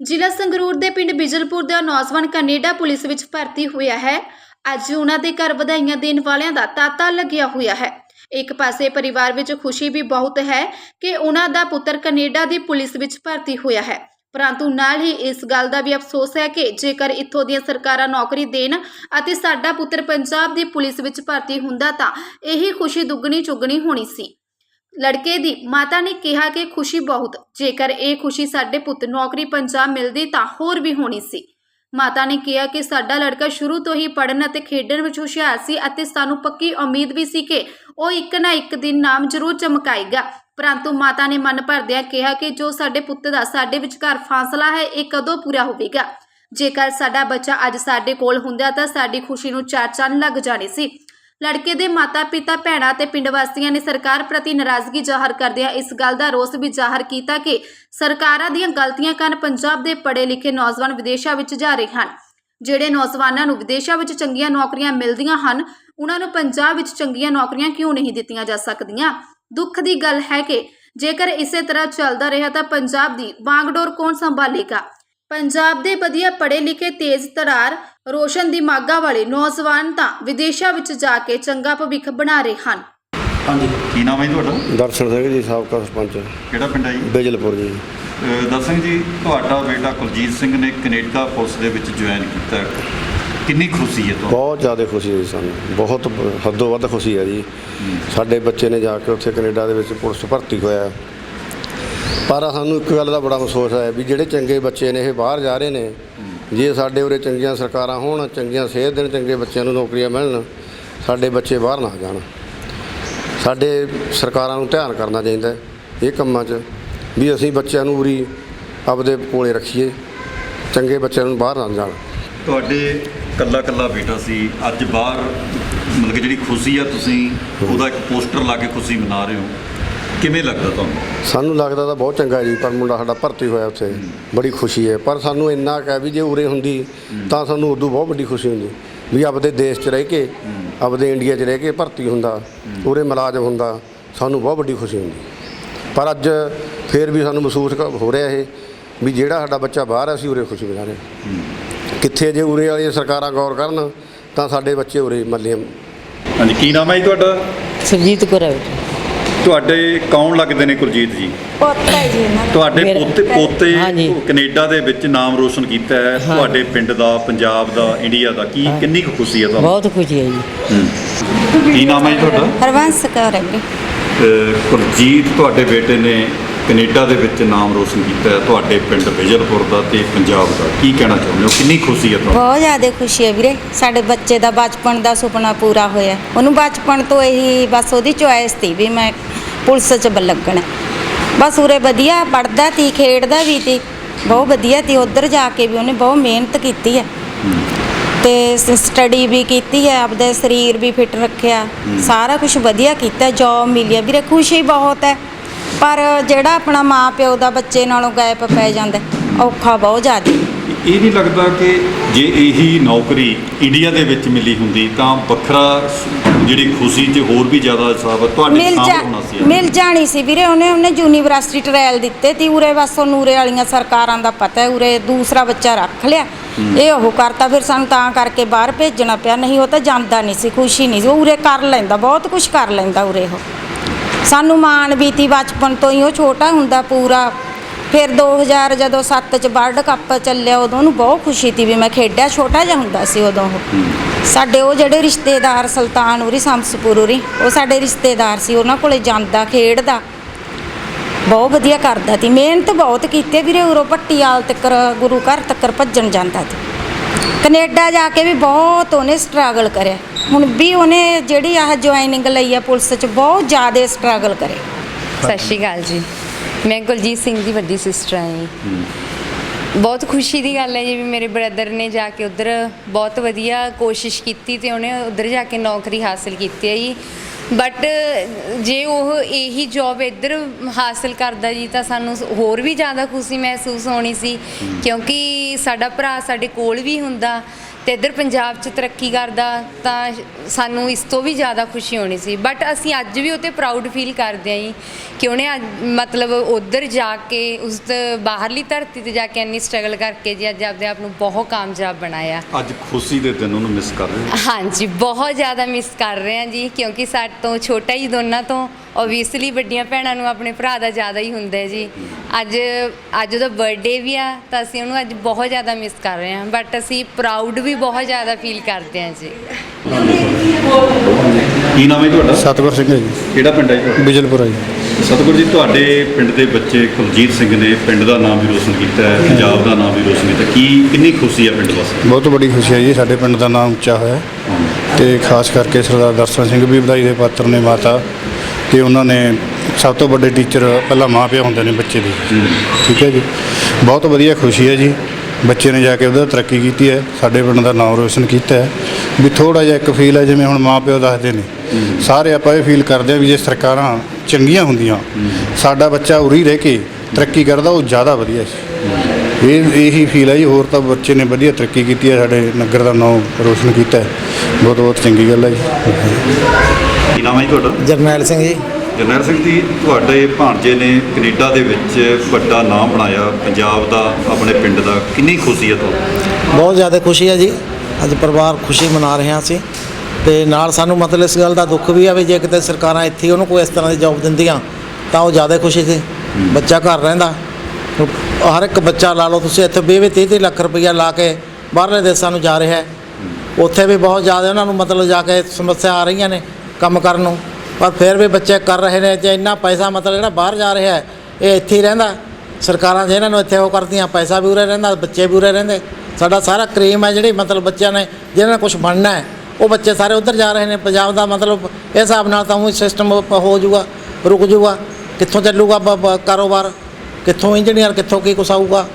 ਜ਼ਿਲ੍ਹਾ ਸੰਗਰੂਰ ਦੇ ਪਿੰਡ ਬਿਜਲਪੁਰ ਦਾ ਨੌਜਵਾਨ ਕੈਨੇਡਾ ਪੁਲਿਸ ਵਿੱਚ ਭਰਤੀ ਹੋਇਆ ਹੈ। ਅੱਜ ਉਹਨਾਂ ਦੇ ਘਰ ਵਧਾਈਆਂ ਦੇਣ ਵਾਲਿਆਂ ਦਾ ਤਾਤਾ ਲੱਗਿਆ ਹੋਇਆ ਹੈ। ਇੱਕ ਪਾਸੇ ਪਰਿਵਾਰ ਵਿੱਚ ਖੁਸ਼ੀ ਵੀ ਬਹੁਤ ਹੈ ਕਿ ਉਹਨਾਂ ਦਾ ਪੁੱਤਰ ਕੈਨੇਡਾ ਦੀ ਪੁਲਿਸ ਵਿੱਚ ਭਰਤੀ ਹੋਇਆ ਹੈ। ਪਰੰਤੂ ਨਾਲ ਹੀ ਇਸ ਗੱਲ ਦਾ ਵੀ ਅਫਸੋਸ ਹੈ ਕਿ ਜੇਕਰ ਇੱਥੋਂ ਦੀਆਂ ਸਰਕਾਰਾਂ ਨੌਕਰੀ ਦੇਣ ਅਤੇ ਸਾਡਾ ਪੁੱਤਰ ਪੰਜਾਬ ਦੀ ਪੁਲਿਸ ਵਿੱਚ ਭਰਤੀ ਹੁੰਦਾ ਤਾਂ ਇਹੀ ਖੁਸ਼ੀ ਦੁੱਗਣੀ ਚੁੱਗਣੀ ਹੋਣੀ ਸੀ। ਲੜਕੇ ਦੀ। ਮਾਤਾ ਨੇ ਕਿਹਾ ਕਿ ਖੁਸ਼ੀ ਬਹੁਤ। ਜੇਕਰ ਇਹ ਖੁਸ਼ੀ ਸਾਡੇ ਪੁੱਤ ਨੌਕਰੀ ਪੰਜਾਬ ਮਿਲਦੀ ਤਾਂ ਹੋਰ ਵੀ ਹੋਣੀ ਸੀ। ਮਾਤਾ ਨੇ ਕਿਹਾ ਕਿ ਸਾਡਾ ਲੜਕਾ ਸ਼ੁਰੂ ਤੋਂ ਹੀ ਪੜ੍ਹਨ ਅਤੇ ਖੇਡਣ ਵਿੱਚ ਹੁਸ਼ਿਆਰ ਸੀ ਅਤੇ ਸਾਨੂੰ ਪੱਕੀ ਉਮੀਦ ਵੀ ਸੀ ਕਿ ਉਹ ਇੱਕ ਨਾ ਇੱਕ ਦਿਨ ਨਾਮ ਜ਼ਰੂਰ ਚਮਕਾਏਗਾ। ਪਰੰਤੂ ਮਾਤਾ ਨੇ ਮਨ ਭਰਦਿਆਂ ਕਿਹਾ ਕਿ ਜੋ ਸਾਡੇ ਪੁੱਤ ਦਾ ਸਾਡੇ ਵਿਚਕਾਰ ਫਾਸਲਾ ਹੈ, ਇਹ ਕਦੋਂ ਪੂਰਾ ਹੋਵੇਗਾ? ਜੇਕਰ ਸਾਡਾ ਬੱਚਾ ਅੱਜ ਸਾਡੇ ਕੋਲ ਹੁੰਦਾ ਤਾਂ ਸਾਡੀ ਖੁਸ਼ੀ ਨੂੰ ਚਾਰ ਚੰਨ ਲੱਗ ਜਾਣੇ ਸੀ। ਲੜਕੇ ਦੇ ਮਾਤਾ-ਪਿਤਾ, ਭੈਣਾਂ ਤੇ ਪਿੰਡ ਵਾਸੀਆਂ ਨੇ ਸਰਕਾਰ ਪ੍ਰਤੀ ਨਾਰਾਜ਼ਗੀ ਜ਼ਾਹਰ ਕਰਦਿਆਂ ਇਸ ਗੱਲ ਦਾ ਰੋਸ ਵੀ ਜ਼ਾਹਰ ਕੀਤਾ ਕਿ ਸਰਕਾਰਾਂ ਦੀਆਂ ਗਲਤੀਆਂ ਕਾਰਨ ਪੰਜਾਬ ਦੇ ਪੜ੍ਹੇ ਲਿਖੇ ਨੌਜਵਾਨ ਵਿਦੇਸ਼ਾਂ ਵਿੱਚ ਜਾ ਰਹੇ ਹਨ। ਜਿਹੜੇ ਨੌਜਵਾਨਾਂ ਨੂੰ ਵਿਦੇਸ਼ਾਂ ਵਿੱਚ ਚੰਗੀਆਂ ਨੌਕਰੀਆਂ ਮਿਲਦੀਆਂ ਹਨ, ਉਹਨਾਂ ਨੂੰ ਪੰਜਾਬ ਵਿੱਚ ਚੰਗੀਆਂ ਨੌਕਰੀਆਂ ਕਿਉਂ ਨਹੀਂ ਦਿੱਤੀਆਂ ਜਾ ਸਕਦੀਆਂ? ਦੁੱਖ ਦੀ ਗੱਲ ਹੈ ਕਿ ਜੇਕਰ ਇਸੇ ਤਰ੍ਹਾਂ ਚੱਲਦਾ ਰਿਹਾ ਤਾਂ ਪੰਜਾਬ ਦੀ ਵਾਂਗਡੋਰ ਕੌਣ ਸੰਭਾਲੇਗਾ? ਪੰਜਾਬ ਦੇ ਵਧੀਆ ਪੜ੍ਹੇ ਲਿਖੇ ਤੇਜ਼ ਤਰਾਰ ਰੋਸ਼ਨ ਦਿਮਾਗਾ ਵਾਲੇ ਨੌਜਵਾਨ ਤਾਂ ਵਿਦੇਸ਼ਾਂ ਵਿੱਚ ਜਾ ਕੇ ਚੰਗਾ ਭਵਿੱਖ ਬਣਾ ਰਹੇ ਹਨ। ਹਾਂਜੀ। ਕੀ ਨਾਮ ਹੈ ਜੀ ਤੁਹਾਡਾ? ਦਰਸ਼ਨ ਸਿੰਘ ਜੀ ਸਾਬਕਾ ਸਰਪੰਚ। ਕਿਹੜਾ ਪਿੰਡ ਹੈ ਜੀ? ਬਿਜਲਪੁਰ ਜੀ। ਅਹ ਦਰਸ਼ਨ ਜੀ ਤੁਹਾਡਾ ਬੇਟਾ ਕੁਲਜੀਤ ਸਿੰਘ ਨੇ ਕੈਨੇਡਾ ਪੁਲਿਸ ਦੇ ਵਿੱਚ ਜੁਆਇਨ ਕੀਤਾ। ਹੈ। ਕਿੰਨੀ ਖੁਸ਼ੀ ਹੈ ਤੁਹਾਨੂੰ? ਬਹੁਤ ਜ਼ਿਆਦਾ ਖੁਸ਼ੀ ਹੈ ਜੀ ਸਾਨੂੰ। ਬਹੁਤ ਹੱਦੋਂ ਵੱਧ ਖੁਸ਼ੀ ਹੈ ਜੀ। ਸਾਡੇ ਬੱਚੇ ਨੇ ਜਾ ਕੇ ਉੱਥੇ ਕੈਨੇਡਾ ਦੇ ਵਿੱਚ ਪੁਲਿਸ ਭਰਤੀ ਹੋਇਆ। ਪਰ ਸਾਨੂੰ ਇੱਕ ਗੱਲ ਦਾ ਬੜਾ ਅਫਸੋਸ ਹੈ ਵੀ ਜਿਹੜੇ ਚੰਗੇ ਬੱਚੇ ਨੇ ਇਹ ਬਾਹਰ ਜਾ ਰਹੇ ਨੇ ਜੇ ਸਾਡੇ ਉਰੇ ਚੰਗੀਆਂ ਸਰਕਾਰਾਂ ਹੋਣ ਚੰਗੀਆਂ ਸਿਹਤ ਦੇਣ ਚੰਗੇ ਬੱਚਿਆਂ ਨੂੰ ਨੌਕਰੀਆਂ ਮਿਲਣ ਸਾਡੇ ਬੱਚੇ ਬਾਹਰ ਨਾ ਜਾਣ। ਸਾਡੇ ਸਰਕਾਰਾਂ ਨੂੰ ਧਿਆਨ ਕਰਨਾ ਚਾਹੀਦਾ ਇਹ ਕੰਮਾਂ 'ਚ ਵੀ ਅਸੀਂ ਬੱਚਿਆਂ ਨੂੰ ਉਰੀ ਆਪਦੇ ਕੋਲੇ ਰੱਖੀਏ ਚੰਗੇ ਬੱਚਿਆਂ ਨੂੰ ਬਾਹਰ ਨਾ ਜਾਣ। ਤੁਹਾਡੇ ਕੱਲਾ ਕੱਲਾ ਬੇਟਾ ਸੀ ਅੱਜ ਬਾਹਰ ਮਤਲਬ ਕਿ ਜਿਹੜੀ ਖੁਸ਼ੀ ਆ ਤੁਸੀਂ ਉਹਦਾ ਇੱਕ ਪੋਸਟਰ ਲਾ ਕੇ ਖੁਸ਼ੀ ਮਨਾ ਰਹੇ ਹੋ। ਕਿਵੇਂ ਲੱਗਦਾ ਤੁਹਾਨੂੰ? ਸਾਨੂੰ ਲੱਗਦਾ ਤਾਂ ਬਹੁਤ ਚੰਗਾ ਜੀ ਪਰ ਮੁੰਡਾ ਸਾਡਾ ਭਰਤੀ ਹੋਇਆ ਉੱਥੇ। ਬੜੀ ਖੁਸ਼ੀ ਹੈ। ਪਰ ਸਾਨੂੰ ਇੰਨਾ ਕਹਿ ਵੀ ਜੇ ਉਰੇ ਹੁੰਦੀ ਤਾਂ ਸਾਨੂੰ ਉਦੋਂ ਬਹੁਤ ਵੱਡੀ ਖੁਸ਼ੀ ਹੁੰਦੀ। ਵੀ ਆਪਦੇ ਦੇਸ਼ 'ਚ ਰਹਿ ਕੇ ਆਪਦੇ ਇੰਡੀਆ 'ਚ ਰਹਿ ਕੇ ਭਰਤੀ ਹੁੰਦਾ ਉਰੇ ਮੁਲਾਜ਼ਮ ਹੁੰਦਾ ਸਾਨੂੰ ਬਹੁਤ ਵੱਡੀ ਖੁਸ਼ੀ ਹੁੰਦੀ। ਪਰ ਅੱਜ ਫੇਰ ਵੀ ਸਾਨੂੰ ਮਹਿਸੂਸ ਹੋ ਰਿਹਾ ਇਹ ਵੀ ਜਿਹੜਾ ਸਾਡਾ ਬੱਚਾ ਬਾਹਰ ਹੈ ਅਸੀਂ ਉਰੇ ਖੁਸ਼ੀ ਮਨਾ ਰਹੇ ਹਾਂ। ਕਿੱਥੇ ਜੇ ਉਰੇ ਵਾਲੀਆਂ ਸਰਕਾਰਾਂ ਗੌਰ ਕਰਨ ਤਾਂ ਸਾਡੇ ਬੱਚੇ ਉਰੇ ਮੱਲੇ ਹਾਂਜੀ ਕੀ ਨਾਮ ਹੈ ਜੀ ਤੁਹਾਡਾ? ਸੁਰਜੀਤ ਕੌਰ ਹੈ। ਤੁਹਾਡੇ ਕੌਣ ਲੱਗਦੇ ਨੇ ਕੁਲਜੀਤ ਜੀ? ਪੋਤਾ ਹੈ ਜੀ ਇਹਨਾਂ ਦਾ। ਤੁਹਾਡੇ ਮੇਰਾ- ਪੋਤੇ ਪੋਤੇ ਹਾਂਜੀ। ਕੈਨੇਡਾ ਦੇ ਵਿੱਚ ਨਾਮ ਰੋਸ਼ਨ ਕੀਤਾ ਹੈ। ਤੁਹਾਡੇ ਪਿੰਡ ਦਾ ਪੰਜਾਬ ਦਾ ਇੰਡੀਆ ਦਾ ਕੀ ਕਿੰਨੀ ਕੁ ਖੁਸ਼ੀ ਹੈ ਤੁਹਾਨੂੰ? ਬਹੁਤ ਖੁਸ਼ੀ ਹੈ ਜੀ। ਹੂੰ। ਕੀ ਨਾਮ ਹੈ ਜੀ ਤੁਹਾਡਾ? ਹਰਵੰਸ ਕੌਰ ਹੈ ਵੀਰੇ ਅਹ ਕੁਲਜੀਤ ਤੁਹਾਡੇ ਬੇਟੇ ਨੇ ਕੈਨੇਡਾ ਦੇ ਵਿੱਚ ਨਾਮ ਰੋਸ਼ਨ ਕੀਤਾ ਹੈ ਤੁਹਾਡੇ ਪਿੰਡ ਵਿਜਲਪੁਰ ਦਾ ਤੇ ਪੰਜਾਬ ਦਾ। ਕੀ ਕਹਿਣਾ ਚਾਹੁੰਦੇ ਹੋ? ਕਿੰਨੀ ਖੁਸ਼ੀ ਹੈ ਤੁਹਾਨੂੰ? ਬਹੁਤ ਜ਼ਿਆਦਾ ਖੁਸ਼ੀ ਹੈ ਵੀਰੇ। ਸਾਡੇ ਬੱਚੇ ਦਾ ਬਚਪਨ ਦਾ ਸੁਪਨਾ ਪੂਰਾ ਹੋਇਆ ਉਹਨੂੰ ਬਚਪਨ ਤੋਂ ਇਹੀ ਬਸ ਉਹਦੀ ਚੁਆਇਸ ਸੀ ਵੀ ਮੈਂ ਪੁਲਿਸ 'ਚ ਲੱਗਣਾ ਬਸ ਉਰੇ ਵਧੀਆ ਪੜਦਾ ਤੀ ਖੇਡਦਾ ਵੀ ਤੀ ਬਹੁਤ ਵਧੀਆ ਤੀ ਉੱਧਰ ਜਾ ਕੇ ਵੀ ਉਹਨੇ ਬਹੁਤ ਮਿਹਨਤ ਕੀਤੀ ਹੈ। ਤੇ ਸਟੱਡੀ ਵੀ ਕੀਤੀ ਹੈ ਆਪਦਾ ਸਰੀਰ ਵੀ ਫਿੱਟ ਰੱਖਿਆ। ਸਾਰਾ ਕੁਝ ਵਧੀਆ ਕੀਤਾ ਜੌਬ ਮਿਲੀ ਹੈ ਵੀਰੇ ਖੁਸ਼ੀ ਬਹੁਤ ਹੈ। ਪਰ ਜਿਹੜਾ ਆਪਣਾ ਮਾਂ ਪਿਓ ਦਾ ਬੱਚੇ ਨਾਲੋਂ ਗੈਪ ਪੈ ਜਾਂਦਾ ਔਖਾ ਬਹੁਤ ਜ਼ਿਆਦਾ। ਇਹ ਨਹੀਂ ਲੱਗਦਾ ਕਿ ਜੇ ਇਹੀ ਨੌਕਰੀ ਇੰਡੀਆ ਦੇ ਵਿੱਚ ਮਿਲੀ ਹੁੰਦੀ ਤਾਂ ਵੱਖਰਾ ਜਿਹੜੀ ਖੁਸ਼ੀ ਤੇ ਹੋਰ ਵੀ ਜ਼ਿਆਦਾ ਹਿਸਾਬ ਤੁਹਾਡੇ ਮਿਲ ਜਾ ਸਾਹਮਣੇ ਹੋਣਾ ਸੀ ਮਿਲ ਜਾਣੀ ਸੀ ਵੀਰੇ ਉਹਨੇ ਉਹਨੇ ਯੂਨੀਵਰਸਿਟੀ ਟ੍ਰਾਇਲ ਦਿੱਤੇ ਤੀ ਉਰੇ ਬਸ ਉਹਨੂੰ ਉਰੇ ਵਾਲੀਆਂ ਸਰਕਾਰਾਂ ਦਾ ਪਤਾ ਹੈ ਉਰੇ ਦੂਸਰਾ ਬੱਚਾ ਰੱਖ ਲਿਆ। ਇਹ ਉਹ ਕਰਤਾ ਫਿਰ ਸਾਨੂੰ ਤਾਂ ਕਰਕੇ ਬਾਹਰ ਭੇਜਣਾ ਪਿਆ ਨਹੀਂ ਉਹ ਤਾਂ ਜਾਂਦਾ ਨਹੀਂ ਸੀ ਖੁਸ਼ੀ ਨਹੀਂ ਸੀ ਉਹ ਉਰੇ ਕਰ ਲੈਂਦਾ ਬਹੁਤ ਕੁਝ ਕਰ ਲੈਂਦਾ ਉਰੇ ਉਹ। ਸਾਨੂੰ ਮਾਣ ਵੀ ਤੀ ਬਚਪਨ ਤੋਂ ਹੀ ਉਹ ਛੋਟਾ ਹੁੰਦਾ ਪੂਰਾ। ਫਿਰ 2000 ਜਦੋਂ 7 ਚ ਵਰਲਡ ਕੱਪ ਚੱਲਿਆ ਉਦੋਂ ਉਹਨੂੰ ਬਹੁਤ ਖੁਸ਼ੀ ਤੀ ਵੀ ਮੈਂ ਖੇਡਿਆ ਛੋਟਾ ਜਿਹਾ ਹੁੰਦਾ ਸੀ ਉਦੋਂ ਉਹ। ਸਾਡੇ ਉਹ ਜਿਹੜੇ ਰਿਸ਼ਤੇਦਾਰ ਸੁਲਤਾਨ ਉਰੀ ਸ਼ਮਸਪੁਰ ਉਰੀ ਉਹ ਸਾਡੇ ਰਿਸ਼ਤੇਦਾਰ ਸੀ ਉਹਨਾਂ ਕੋਲੇ ਜਾਂਦਾ ਖੇਡਦਾ। ਬਹੁਤ ਵਧੀਆ ਕਰਦਾ ਤੀ ਮਿਹਨਤ ਬਹੁਤ ਕੀਤੀ ਵੀਰੇ ਉਰੋਂ ਪੱਟੀਆਲ ਤੱਕ ਗੁਰੂ ਘਰ ਤੱਕ ਭੱਜਣ ਜਾਂਦਾ ਤੀ ਕੈਨੇਡਾ ਜਾ ਕੇ ਵੀ ਬਹੁਤ ਉਹਨੇ ਸਟਰਗਲ ਕਰਿਆ। ਹੁਣ ਵੀ ਉਹਨੇ ਜਿਹੜੀ ਆਹ ਜੁਆਇਨਿੰਗ ਲਈ ਆ ਪੁਲਿਸ 'ਚ ਬਹੁਤ ਜ਼ਿਆਦਾ ਸਟਰਗਲ ਕਰੇ। ਸਤਿ ਸ਼੍ਰੀ ਅਕਾਲ ਜੀ। ਮੈਂ ਕੁਲਜੀਤ ਸਿੰਘ ਦੀ ਵੱਡੀ ਸਿਸਟਰ ਹਾਂ ਜੀ। ਬਹੁਤ ਖੁਸ਼ੀ ਦੀ ਗੱਲ ਹੈ ਜੀ ਵੀ ਮੇਰੇ ਬ੍ਰਦਰ ਨੇ ਜਾ ਕੇ ਉਧਰ ਬਹੁਤ ਵਧੀਆ ਕੋਸ਼ਿਸ਼ ਕੀਤੀ ਤੇ ਉਹਨੇ ਉਧਰ ਜਾ ਕੇ ਨੌਕਰੀ ਹਾਸਲ ਕੀਤੀ ਹੈ ਜੀ। ਬਟ ਜੇ ਉਹ ਇਹੀ ਜੌਬ ਇੱਧਰ ਹਾਸਲ ਕਰਦਾ ਜੀ ਤਾਂ ਸਾਨੂੰ ਹੋਰ ਵੀ ਜ਼ਿਆਦਾ ਖੁਸ਼ੀ ਮਹਿਸੂਸ ਹੋਣੀ ਸੀ। ਕਿਉਂਕਿ ਸਾਡਾ ਭਰਾ ਸਾਡੇ ਕੋਲ ਵੀ ਹੁੰਦਾ। ਤੇ ਇੱਧਰ ਪੰਜਾਬ 'ਚ ਤਰੱਕੀ ਕਰਦਾ ਤਾਂ ਸਾਨੂੰ ਇਸ ਤੋਂ ਵੀ ਜ਼ਿਆਦਾ ਖੁਸ਼ੀ ਹੋਣੀ ਸੀ। ਬਟ ਅਸੀਂ ਅੱਜ ਵੀ ਉਹ 'ਤੇ ਪ੍ਰਾਊਡ ਫੀਲ ਕਰਦੇ ਆਂ ਜੀ ਕਿ ਉਹਨੇ ਅੱਜ ਮਤਲਬ ਉੱਧਰ ਜਾ ਕੇ ਉਸ ਤ- ਬਾਹਰਲੀ ਧਰਤੀ ਤੇ ਜਾ ਕੇ ਇੰਨੀ ਸਟਰਗਲ ਕਰਕੇ ਜੀ ਅੱਜ ਆਪਦੇ ਆਪ ਨੂੰ ਬਹੁਤ ਕਾਮਯਾਬ ਬਣਾਇਆ। ਅੱਜ ਖੁਸ਼ੀ ਦੇ ਦਿਨ ਉਹਨੂੰ ਮਿਸ ਕਰ ਰਹੇ ਹੋ? ਹਾਂਜੀ ਬਹੁਤ ਜ਼ਿਆਦਾ ਮਿਸ ਕਰ ਰਹੇ ਹਾਂ ਜੀ ਕਿਉਂਕਿ ਸਾਡੇ ਤੋਂ ਛੋਟਾ ਹੀ ਦੋਨਾਂ ਤੋਂ ਓਬਵੀਅਸਲੀ ਵੱਡੀਆਂ ਭੈਣਾਂ ਨੂੰ ਆਪਣੇ ਭਰਾ ਦਾ ਜ਼ਿਆਦਾ ਹੀ ਹੁੰਦਾ ਹੈ ਜੀ। ਅੱਜ ਅੱਜ ਉਹਦਾ ਬਰਥਡੇ ਵੀ ਆ ਤਾਂ ਅਸੀਂ ਉਹਨੂੰ ਅੱਜ ਬਹੁਤ ਜ਼ਿਆਦਾ ਮਿਸ ਕਰ ਰਹੇ ਹਾਂ। ਬਟ ਅਸੀਂ ਪ੍ਰਾਊਡ ਵੀ ਬਹੁਤ ਜ਼ਿਆਦਾ ਫੀਲ ਕਰਦੇ ਹਾਂ ਜੀ। ਕੀ ਨਾਮ ਹੈ ਤੁਹਾਡਾ? ਸਤਗੁਰ ਸਿੰਘ ਜੀ। ਕਿਹੜਾ ਪਿੰਡ ਹੈ ਤੁਹਾਡਾ? ਬਿਜਲਪੁਰਾ ਜੀ। ਸਤਿਗੁਰੂ ਜੀ ਤੁਹਾਡੇ ਪਿੰਡ ਦੇ ਬੱਚੇ ਕੁਲਜੀਤ ਸਿੰਘ ਨੇ ਪਿੰਡ ਦਾ ਨਾਮ ਵੀ ਰੋਸ਼ਨ ਕੀਤਾ ਹੈ ਪੰਜਾਬ ਦਾ ਨਾਮ ਵੀ ਰੋਸ਼ਨ ਕੀਤਾ ਕੀ ਕਿੰਨੀ ਖੁਸ਼ੀ ਹੈ ਪਿੰਡ ਵਾਸਤੇ ਬਹੁਤ ਵੱਡੀ ਖੁਸ਼ੀ ਹੈ ਜੀ ਸਾਡੇ ਪਿੰਡ ਦਾ ਨਾਮ ਉੱਚਾ ਹੋਇਆ ਤੇ ਖਾਸ ਕਰਕੇ ਸਰਦਾਰ ਦਰਸ਼ਨ ਸਿੰਘ ਵੀ ਵਧਾਈ ਦੇ ਪਾਤਰ ਨੇ ਮਾਤਾ ਕਿ ਉਹਨਾਂ ਨੇ ਸਭ ਤੋਂ ਵੱਡੇ ਟੀਚਰ ਪਹਿਲਾਂ ਮਾਂ ਪਿਓ ਹੁੰਦੇ ਨੇ ਬੱਚੇ ਦੇ। ਠੀਕ ਹੈ ਜੀ। ਬਹੁਤ ਵਧੀਆ ਖੁਸ਼ੀ ਹੈ ਜੀ। ਬੱਚੇ ਨੇ ਜਾ ਕੇ ਉਹਦਾ ਤਰੱਕੀ ਕੀਤੀ ਹੈ ਸਾਡੇ ਪਿੰਡ ਦਾ ਨਾਮ ਰੋਸ਼ਨ ਕੀਤਾ ਹੈ। ਵੀ ਥੋੜਾ ਜਿਹਾ ਇੱਕ ਫੀਲ ਹੈ ਜਿਵੇਂ ਹੁਣ ਮਾਂ ਪਿਓ ਦੱਸਦੇ ਨੇ। ਸਾਰੇ ਆਪਾਂ ਇਹ ਫੀਲ ਕਰਦੇ ਆ ਵੀ ਜੇ ਸਰਕਾਰਾਂ ਚੰਗੀਆਂ ਹੁੰਦੀਆਂ ਸਾਡਾ ਬੱਚਾ ਉਰੀ ਰਹਿ ਕੇ ਤਰੱਕੀ ਕਰਦਾ ਉਹ ਜ਼ਿਆਦਾ ਵਧੀਆ ਸੀ। ਇਹ ਇਹੀ ਫੀਲ ਹੈ ਜੀ ਹੋਰ ਤਾਂ ਬੱਚੇ ਨੇ ਵਧੀਆ ਤਰੱਕੀ ਕੀਤੀ ਹੈ ਸਾਡੇ ਨਗਰ ਦਾ ਨਾਮ ਰੋਸ਼ਨ ਕੀਤਾ ਹੈ। ਬਹੁਤ ਬਹੁਤ ਚੰਗੀ ਗੱਲ ਹੈ ਜੀ। ਕੀ ਨਾਮ ਹੈ ਜੀ ਤੁਹਾਡਾ? ਜਰਨੈਲ ਸਿੰਘ ਜੀ। ਜਰਨੈਲ ਸਿੰਘ ਜੀ ਤੁਹਾਡੇ ਭਾਣਜੇ ਨੇ ਕੈਨੇਡਾ ਦੇ ਵਿੱਚ ਵੱਡਾ ਨਾਮ ਬਣਾਇਆ। ਪੰਜਾਬ ਦਾ ਆਪਣੇ ਪਿੰਡ ਦਾ। ਕਿੰਨੀ ਖੁਸ਼ੀ ਹੈ ਤੁਹਾਨੂੰ? ਬਹੁਤ ਜ਼ਿਆਦਾ ਖੁਸ਼ੀ ਹੈ ਜੀ। ਅੱਜ ਪਰਿਵਾਰ ਖੁਸ਼ੀ ਮਨਾ ਰਹੇ ਅਸੀਂ ਤੇ ਨਾਲ ਸਾਨੂੰ ਮਤਲਬ ਇਸ ਗੱਲ ਦਾ ਦੁੱਖ ਵੀ ਆ ਵੀ ਜੇ ਕਿਤੇ ਸਰਕਾਰਾਂ ਇੱਥੇ ਉਹਨੂੰ ਕੋਈ ਇਸ ਤਰ੍ਹਾਂ ਦੀ ਜੌਬ ਦਿੰਦੀਆਂ ਤਾਂ ਉਹ ਜ਼ਿਆਦਾ ਖੁਸ਼ੀ ਸੀ। ਬੱਚਾ ਘਰ ਰਹਿੰਦਾ। ਹਰ ਇੱਕ ਬੱਚਾ ਲਾ ਲਓ ਤੁਸੀਂ ਇੱਥੇ 20 30 30 ਲੱਖ ਰੁਪਈਆ ਲਾ ਕੇ ਬਾਹਰਲੇ ਦੇਸ਼ਾਂ ਨੂੰ ਜਾ ਰਿਹਾ ਹੈ। ਉੱਥੇ ਵੀ ਬਹੁਤ ਜ਼ਿਆਦਾ ਉਹਨਾਂ ਨੂੰ ਮਤਲਬ ਜਾ ਕੇ ਸਮੱਸਿਆ ਆ ਰਹੀਆਂ ਨੇ ਕੰਮ ਕਰਨ ਨੂੰ। ਪਰ ਫਿਰ ਵੀ ਬੱਚੇ ਕਰ ਰਹੇ ਨੇ ਜੇ ਇੰਨਾ ਪੈਸਾ ਮਤਲਬ ਜਿਹੜਾ ਬਾਹਰ ਜਾ ਰਿਹਾ ਹੈ, ਇਹ ਇੱਥੇ ਹੀ ਰਹਿੰਦਾ। ਸਰਕਾਰਾਂ ਜਿਹਨਾਂ ਨੂੰ ਇੱਥੇ ਉਹ ਕਰਦੀਆਂ, ਪੈਸਾ ਵੀ ਉਰੇ ਰਹਿੰਦਾ, ਬੱਚੇ ਵੀ ਉਰੇ ਰਹਿੰਦੇ। ਸਾਡਾ ਸਾਰਾ ਕਰੀਮ ਹੈ ਜਿਹੜੀ ਮਤਲਬ ਬੱਚਿਆਂ ਨੇ, ਜਿਹਨਾਂ ਨੇ ਕੁਝ ਬਣਨਾ ਹੈ, ਉਹ ਬੱਚੇ ਸਾਰੇ ਉੱਧਰ ਜਾ ਰਹੇ ਨੇ। ਪੰਜਾਬ ਦਾ ਮਤਲਬ ਇਸ ਹਿਸਾਬ ਨਾਲ ਤਾਂ ਉਹ ਸਿਸਟਮ ਹੋ ਜਾਊਗਾ, ਰੁਕ ਜਾਊਗਾ। ਕਿੱਥੋਂ ਚੱਲੂਗਾ ਬ- ਕਾਰੋਬਾਰ? ਕਿੱਥੋਂ ਇੰਜੀਨੀਅਰ ਕਿੱਥੋਂ ਕੀ ਕੁਛ ਆਊਗਾ?